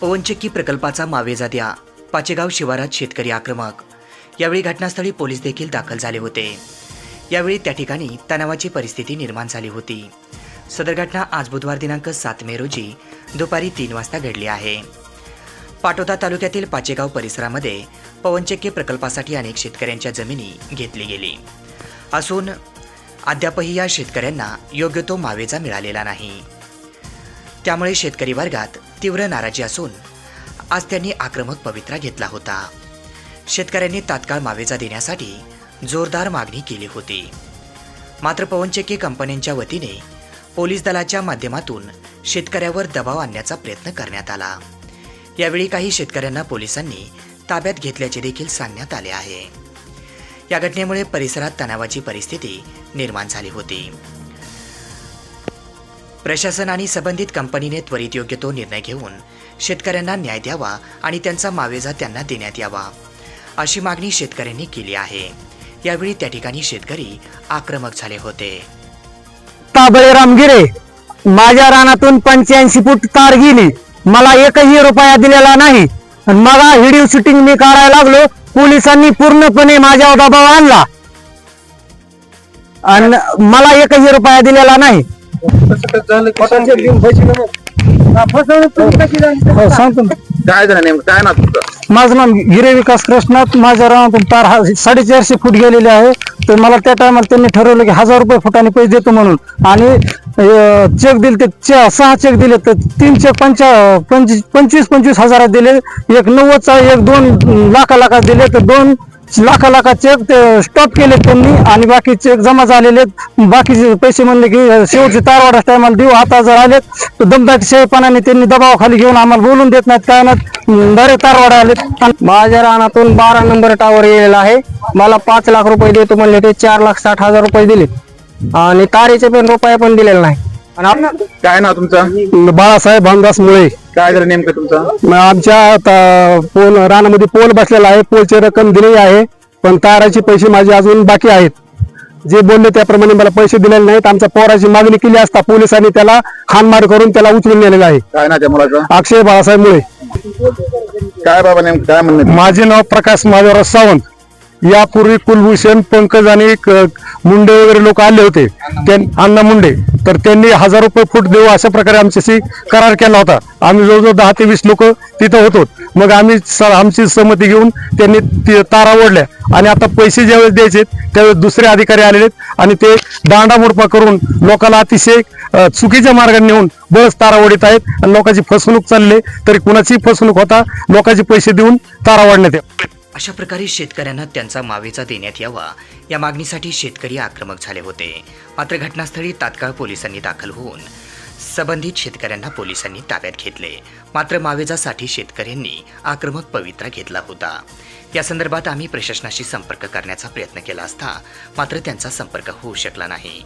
पवनचक्की प्रकल्पाचा मावेजा द्या. पाचेगाव शिवारात शेतकरी आक्रमक. यावेळी घटनास्थळी पोलीस देखील दाखल झाले होते. यावेळी त्या ठिकाणी तणावाची परिस्थिती निर्माण झाली होती. सदर घटना आज बुधवार दिनांक सात मे रोजी दुपारी तीन वाजता घडली आहे. पाटोदा तालुक्यातील पाचेगाव परिसरामध्ये पवनचक्की प्रकल्पासाठी अनेक शेतकऱ्यांच्या जमिनी घेतली गेली. असून अद्यापही या शेतकऱ्यांना योग्य तो मावेजा मिळालेला नाही. त्यामुळे शेतकरी वर्गात तीव्र नाराजी असून आज त्यांनी आक्रमक पवित्रा घेतला होता. शेतकऱ्यांनी तात्काळ मावेजा देण्यासाठी जोरदार मागणी केली होती. मात्र पवनचक्की कंपन्यांच्या वतीने पोलीस दलाच्या माध्यमातून शेतकऱ्यावर दबाव आणण्याचा प्रयत्न करण्यात आला. यावेळी काही शेतकऱ्यांना पोलिसांनी ताब्यात घेतल्याचे देखील सांगण्यात आले आहे. या घटनेमुळे परिसरात तणावाची परिस्थिती निर्माण झाली होती. प्रशासन आणि संबंधित कंपनीने त्वरित योग्य तो निर्णय घेऊन शेतकऱ्यांना न्याय द्यावा आणि त्यांचा मावेजा त्यांना देण्यात यावा अशी मागणी शेतकऱ्यांनी केली आहे. यावेळी त्या ठिकाणी शेतकरी आक्रमक झाले होते. ताबळे रामगिरे माझ्या रानातून पंच्याऐंशी फूट तार गेली. मला एकही रुपया दिलेला नाही. आणि मला व्हिडिओ शूटिंग मी काढायला लागलो. पोलिसांनी पूर्णपणे माझ्यावर दबाव आणला. आणि मला एकही रुपया दिलेला नाही. हो, सांगतो ना. काय झालं नेमकं? काय ना तुमचं? माझं नाव गिरे विकास कृष्णात. माझ्या रानातून तार हा- साडेचारशे फूट गेलेले आहे. तर मला त्या टायमाला त्यांनी ठरवलं की हजार रुपये फुटाने पैसे देतो म्हणून. आणि चेक दिले ते चे- सहा चेक दिले तर तीन चेक पंचा पंचवीस पंचवीस पंचवीस हजारात दिले. एक नव्वदचा एक दोन लाखा लाखात दिले तर दोन लाखा लाखा चेक ते स्टॉप केले त्यांनी आणि बाकी चेक जमा झालेले आहेत. बाकीचे पैसे म्हणले की शेवटचे तारवाडा टायमाला देऊ. आता जर आलेत तर दमदाटीशाहीपणाने त्यांनी दबावाखाली घेऊन आम्हाला बोलून देत नाहीत. काय नाही बरे तारवाडा आलेत. माझ्या रानातून बारा नंबर टावर गेलेला आहे. मला पाच लाख रुपये देतो म्हणले ते चार लाख साठ हजार रुपये दिले. आणि तारेचे पण रुपये पण दिलेले नाही. आणि आप- काय नाव तुमचं? बाळासाहेब भामदास मुळे. काय झालं नेमकं तुमचं? आमच्या आता पोल रानामध्ये पोल बसलेला आहे. पोलची रक्कम दिलेली आहे. पण ताराचे पैसे माझे अजून बाकी आहेत. जे बोलले त्याप्रमाणे मला पैसे दिलेले नाहीत. आमच्या पोराची मागणी केली असता पोलिसांनी त्याला हानमार करून त्याला उचलून नेलेला आहे. काय ना त्या मुलाचं? अक्षय बाळासाहेब मुळे. काय बाबा नेमकं काय म्हणणं आहे? माझे नाव प्रकाश माधवराव सावंत. यापूर्वी कुलभूषण पंकज आणि क- मुंडे वगैरे लोक आले होते. त्यां- अण्णा मुंडे. तर त्यांनी हजार रुपये फूट देऊ अशा प्रकारे आमच्याशी करार केला होता. आम्ही जवळजवळ दहा ते वीस लोक तिथं होतो. मग आम्ही स- आमची संमती घेऊन त्यांनी ती तारा ओढल्या. आणि आता पैसे ज्यावेळेस द्यायचे त्यावेळेस दुसरे अधिकारी आलेले आहेत. आणि ते दांडामोडपा करून लोकांना अतिशय चुकीच्या मार्गाने नेऊन बस तारा ओढत आहेत. आणि लोकांची फसवणूक चालली तरी कुणाची फसवणूक होता लोकांचे पैसे देऊन तारा वाढण्यात येत. अशा प्रकारे शेतकऱ्यांना त्यांचा मावेजा देण्यात यावा. या मागणीसाठी शेतकरी आक्रमक झाले होते. मात्र घटनास्थळी तात्काळ पोलिसांनी दाखल होऊन संबंधित शेतकऱ्यांना पोलिसांनी ताब्यात घेतले. मात्र मावेजासाठी शेतकऱ्यांनी आक्रमक पवित्रा घेतला होता. या संदर्भात आम्ही प्रशासनाशी संपर्क करण्याचा प्रयत्न केला असता मात्र त्यांचा संपर्क होऊ शकला नाही.